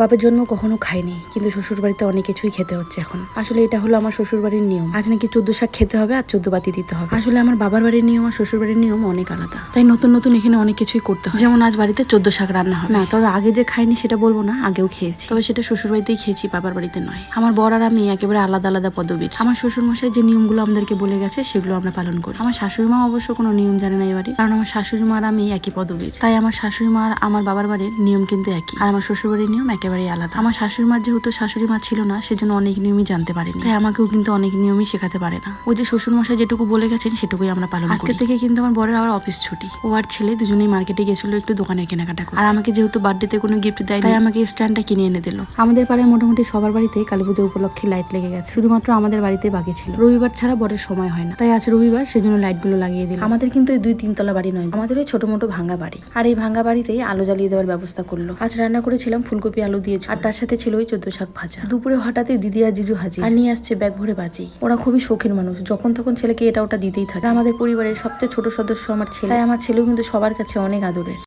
বাপের জন্য কখনো খাইনি, কিন্তু শ্বশুর বাড়িতে অনেক কিছুই খেতে হচ্ছে এখন। আসলে এটা হলো আমার শ্বশুর বাড়ির নিয়ম। আজ নাকি চোদ্দ শাক খেতে হবে, আর চোদ্দ বাতি দিতে হবে। আসলে আমার বাবার বাড়ির নিয়ম আর শ্বশুর বাড়ির নিয়ম অনেক আলাদা। তাই নতুন নতুন এখানে অনেক কিছুই করতে হয়। যেমন আজ বাড়িতে চোদ্দ শাক রান্না হবে। না, তবে আগে যে খাইনি সেটা বলব না, আগেও খেয়েছি। তবে সেটা শ্বশুর বাড়িতেই খেয়েছি, বাবার বাড়িতে নয়। আমার বর আর আমি একেবারে আলাদা আলাদা পদবীর। আমার শ্বশুর মশাই যে নিয়মগুলো আমাদেরকে বলে গেছে, সেগুলো আমরা পালন করি। আমার শাশুড়ি মা অবশ্য কোনো নিয়ম জানে না এবারে, কারণ আমার শাশুড়ি মা আর আমি একই পদবীর। তাই আমার শাশুড়ি মা আর আমার বাবার বাড়ির নিয়ম কিন্তু একই। আর আমার শ্বশুর বাড়ির নিয়ম একেবারেই আলাদা। আমার শাশুড়ি মার যেহেতু শাশুড়ি মা ছিল না সেজন্য অনেক নিয়মই জানতে পারিনি। তাই আমাকেও কিন্তু অনেক নিয়মই শেখাতে পারে না। ওই যে শ্বশুর মশাই যেটুকু বলে গেছেন সেটুকুই আমরা পালন করি। আজকে থেকে কিন্তু আমার বরের আবার অফিস ছুটি। ও আর ছেলে দুজনেই মার্কেটে গেছিল একটু দোকানের কেনাকাটা করে আর আমাকে যেহেতু বার্থডেতে কোনো গিফট দেয় তাই আমাকে স্ট্যান্ডটা কিনে এনে দিল। আমাদের পাড়ায় মোটামুটি সবার বাড়িতে কালী পুজো উপলক্ষে লাইট লেগে গেছে। শুধুমাত্র আমাদের বাড়িতে বাকি ছিল। রবিবার ছাড়া বরের সময় হয় না। তাই আজ রবিবার সেজন্য লাইটগুলো লাগিয়ে দিল। আমাদের কিন্তু এই দুই তিনতলা বাড়ি নয় আমাদের ওই ছোট মোটো ভাঙা বাড়ি। আর এই ভাঙা বাড়িতেই আলো জ্বালিয়ে দেওয়ার ব্যবস্থা করল। আজ রান্না করেছিলাম ফুলকপি আলু দিয়ে আর তার সাথে ছিল ওই চোদ্দ শাক ভাজা। দুপুরে হঠাৎই দিদি আর জিজু হাজির। আর নিয়ে আসছে ব্যাগ ভরে বাজি। ওরা খুবই শৌখিন মানুষ। যখন তখন ছেলেকে এটা ওটা দিতেই থাকে। আমাদের পরিবারের সবচেয়ে ছোট সদস্য আমার ছেলে। তাই আমার ছেলেও কিন্তু সবার কাছে অনেক আদরের।